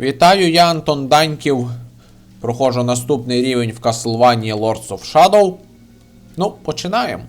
Вітаю, я Антон Даньків. Проходжу наступний рівень в Castlevania Lords of Shadow. Ну, починаємо.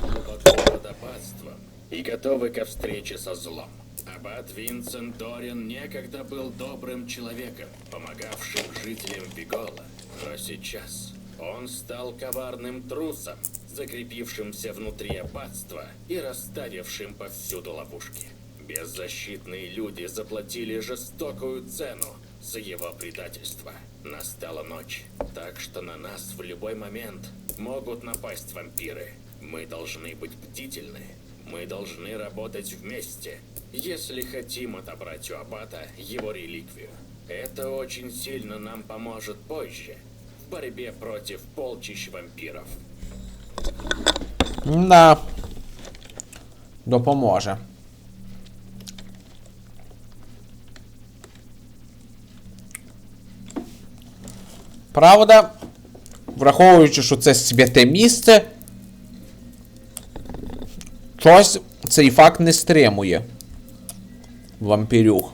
глубоко под аббатством и готовы ко встрече со злом. Аббат Винсент Дорин некогда был добрым человеком, помогавшим жителям Вигола. Но сейчас он стал коварным трусом, закрепившимся внутри аббатства и расставившим повсюду ловушки. Беззащитные люди заплатили жестокую цену за его предательство. Настала ночь, так что на нас в любой момент могут напасть вампиры. Мы должны быть бдительны. Мы должны работать вместе, если хотим отобрать у Аббата его реликвию. Это очень сильно нам поможет позже в борьбе против полчищ вампиров. Да. Допоможе. Правда, враховуючи, що це святе місце, щось цей факт не стримує. Вампірюх.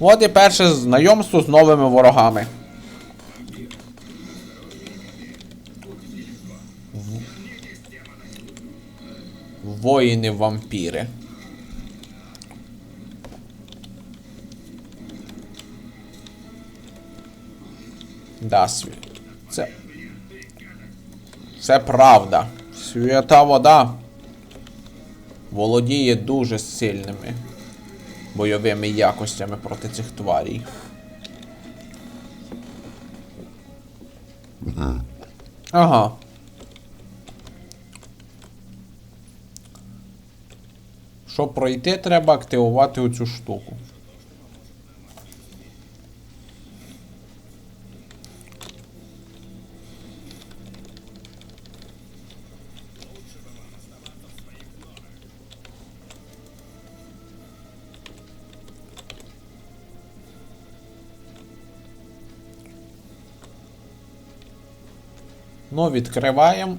От і перше знайомство з новими ворогами. Воїни-вампіри. Да, сві... Це. Це правда. Свята вода володіє дуже сильними бойовими якостями проти цих тварій. Ага. Щоб пройти, треба активувати оцю штуку. Ну, відкриваємо.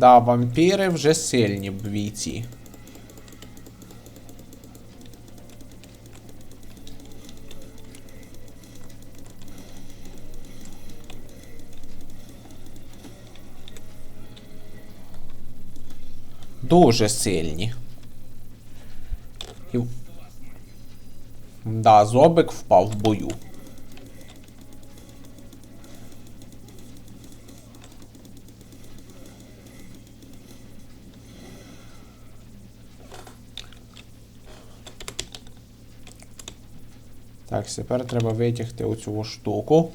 Да, вампіри вже сильні бійці. Дуже сильні. І... Да, зобик впав в бою. Так, тепер треба витягти оцю штуку.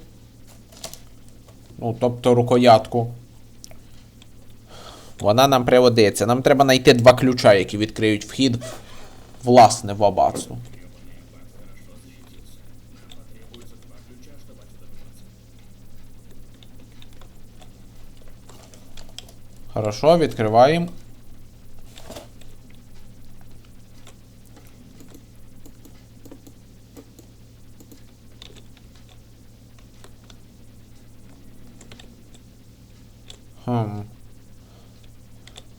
Ну, тобто рукоятку. Вона нам пригодиться. Нам треба знайти два ключа, які відкриють вхід, власне, в аббатство. Хорошо, відкриваємо. Хм.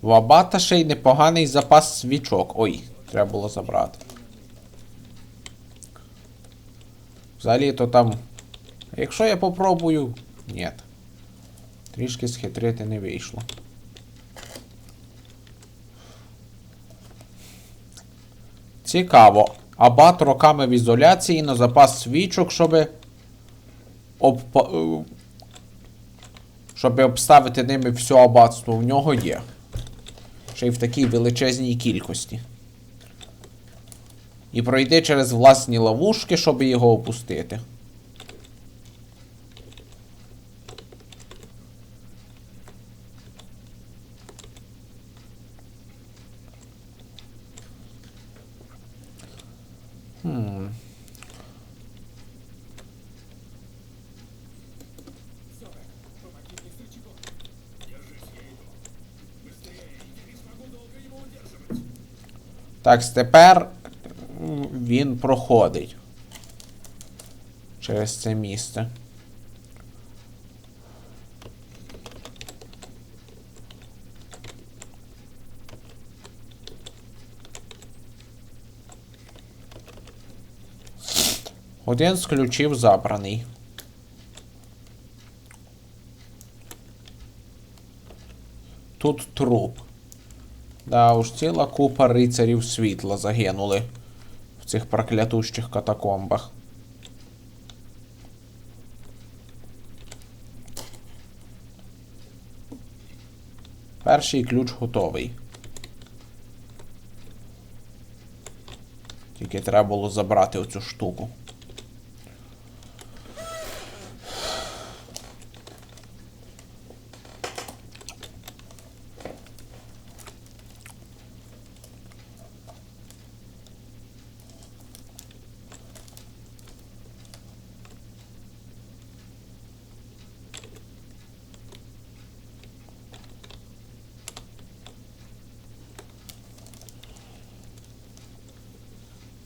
В Абата ще й непоганий запас свічок. Ой, треба було забрати. Взагалі то там. Якщо я попробую. Ні. Трішки схитрити не вийшло. Цікаво. Абат роками в ізоляції на запас свічок, щоб обпа... щоб обставити ними все аббатство, в нього є. Ще й в такій величезній кількості. І пройти через власні ловушки, щоб його опустити. Хм. Так, тепер він проходить через це місце. Один з ключів забраний. Тут труп. Да, уж ціла купа рицарів світла загинули в цих проклятущих катакомбах. Перший ключ готовий. Тільки треба було забрати оцю штуку.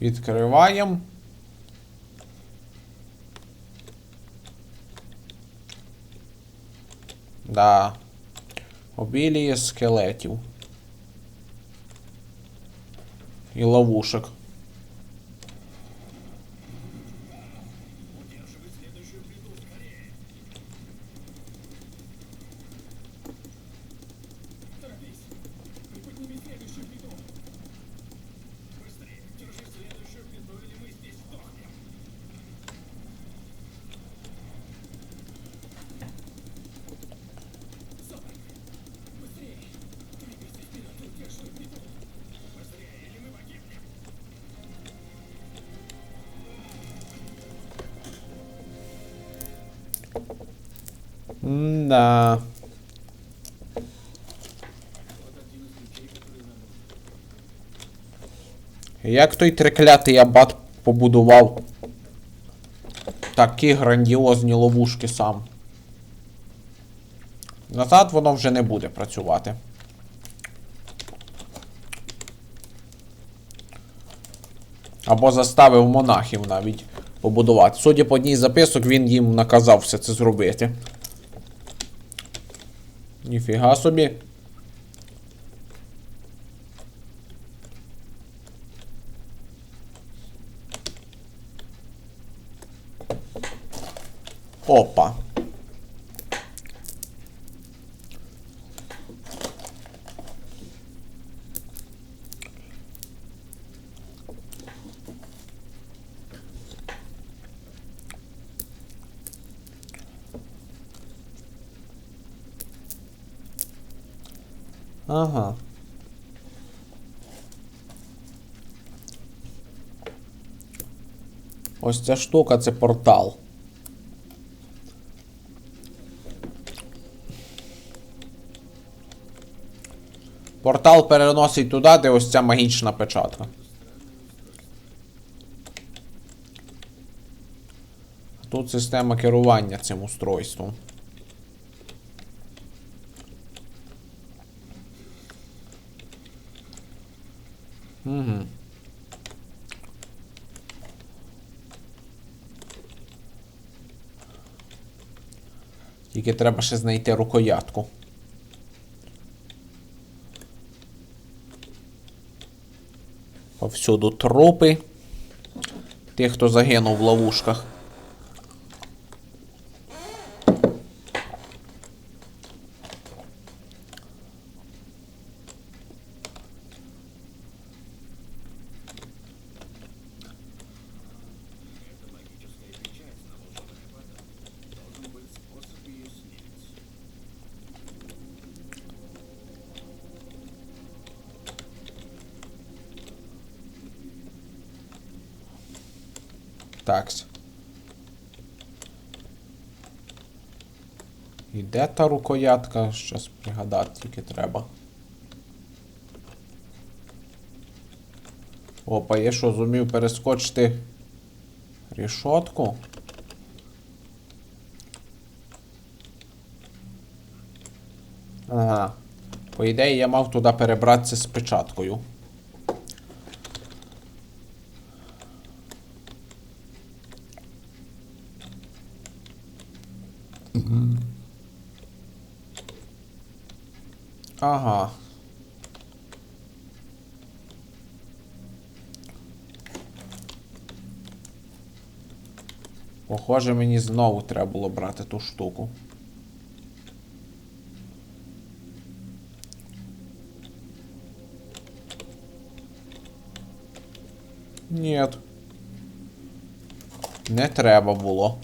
Відкриваємо. Да. Обіліє скелетів. І ловушек. Да. Як той триклятий абат побудував такі грандіозні ловушки сам. Назад воно вже не буде працювати. Або заставив монахів навіть побудувати. Судя по одній записок, він їм наказав все це зробити. nie a subir Opa. Ага. Ось ця штука це портал. Портал переносить туди, де ось ця магічна печатка. Тут система керування цим устройством. Угу. Тільки треба ще знайти рукоятку. Повсюду трупи. Тих, хто загинув в ловушках. Такс. І де та рукоятка? Щас пригадати тільки треба. Опа, я що, зумів перескочити рішотку? Ага. По ідеї, я мав туди перебратися з печаткою. Ага. Похоже, мені знову треба було брати ту штуку. Нет. Не треба було.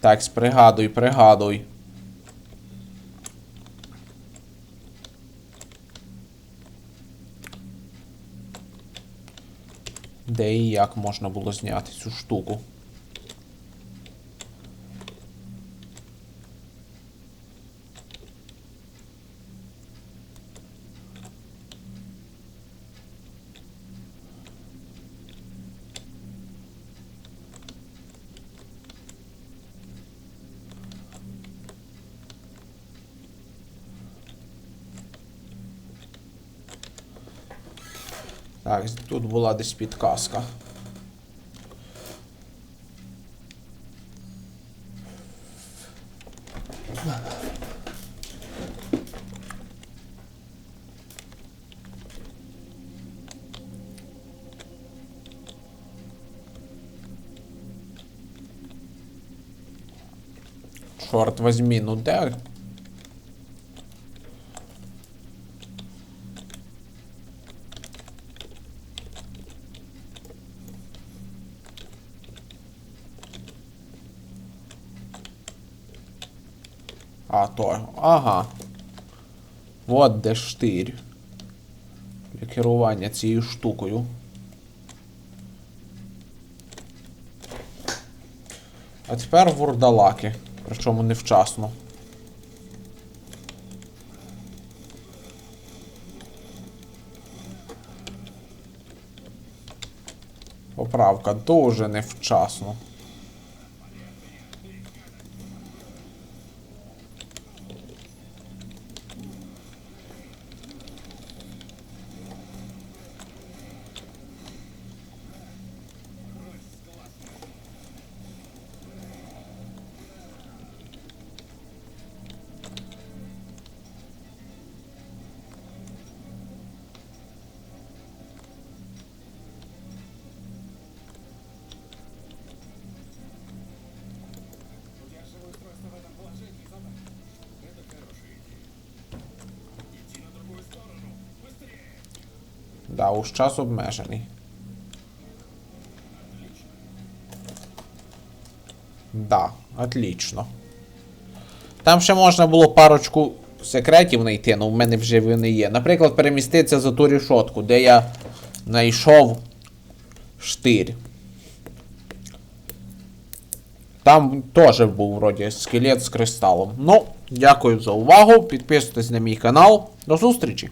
Так, пригадуй, пригадуй. Де і як можна було зняти цю штуку? Так, тут була десь підказка. Чорт возьми, ну де? А, то. Ага. Вот де штирь. Для керування цією штукою. А тепер вурдалаки. Причому невчасно. Поправка дуже невчасно. Да, уж час обмежений. Да, отлично. Там ще можна було парочку секретів знайти, але в мене вже вони є. Наприклад, переміститися за ту рішотку, де я знайшов штир. Там теж був вроді скелет з кристалом. Ну, дякую за увагу. Підписуйтесь на мій канал. До зустрічі!